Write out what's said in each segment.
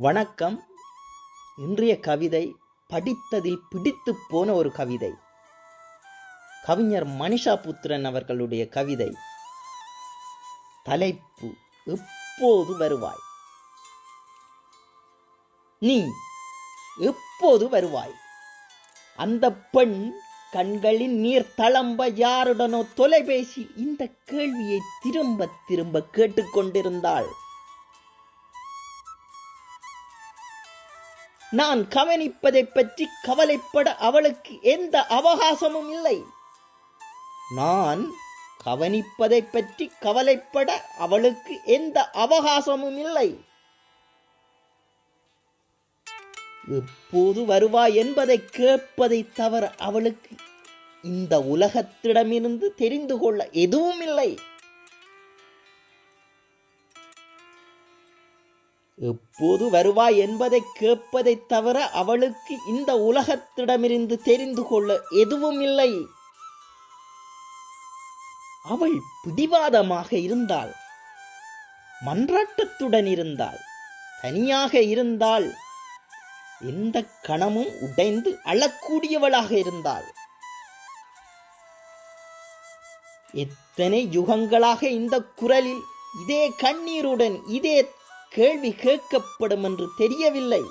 வணக்கம். இன்றைய கவிதை படித்ததில் பிடித்து போன ஒரு கவிதை. கவிஞர் மனிஷா புத்திரன் அவர்களுடைய கவிதை. தலைப்பு எப்போது வருவாய்? நீ எப்போது வருவாய்? அந்த பெண் கண்களின் நீர் தளம்ப யாருடனோ தொலைபேசி இந்த கேள்வியை திரும்ப திரும்ப கேட்டுக்கொண்டிருந்தாள் நான் கவனிப்பதை பற்றி கவலைப்பட அவளுக்கு எந்த அவகாசமும் இல்லை. நான் கவனிப்பதை பற்றி கவலைப்பட அவளுக்கு எந்த அவகாசமும் இல்லை. எப்போது வருவாய் என்பதை கேட்பதை தவிர அவளுக்கு இந்த உலகத்திடமிருந்து தெரிந்து கொள்ள எதுவும் இல்லை. எப்போது வருவாய் என்பதை கேட்பதை தவிர அவளுக்கு இந்த உலகத்திடமிருந்து தெரிந்து கொள்ள எதுவும் இல்லை. அவள் பிடிவாதமாக இருந்தாள். மன்றாட்டத்துடன் இருந்தாள். தனியாக இருந்தாள். எந்த கணமும் உடைந்து அழக்கூடியவளாக இருந்தாள். எத்தனை யுகங்களாக இந்த குரலில் இதே கண்ணீருடன் இதே கேள்வி கேட்கப்படும் என்று தெரியவில்லை.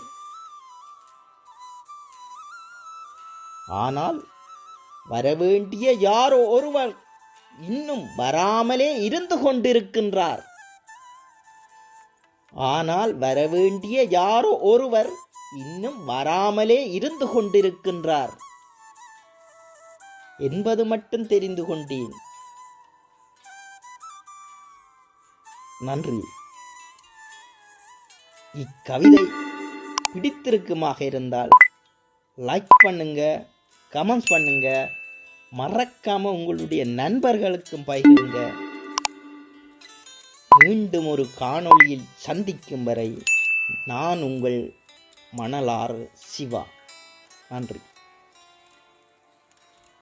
ஆனால் வரவேண்டிய யாரோ ஒருவர் இன்னும் வராமலே இருந்து கொண்டிருக்கின்றார். ஆனால் வரவேண்டிய யாரோ ஒருவர் இன்னும் வராமலே இருந்து கொண்டிருக்கின்றார். என்பது மட்டும் தெரிந்து கொண்டேன். நன்றி. இக்கவிதை பிடித்திருக்குமாக இருந்தால் லைக் பண்ணுங்க கமெண்ட்ஸ் பண்ணுங்க மறக்காம உங்களுடைய நண்பர்களுக்கும் பகிருங்க. மீண்டும் ஒரு காணொளியில் சந்திக்கும் வரை நான் உங்கள் மணலாறு சிவா. நன்றி.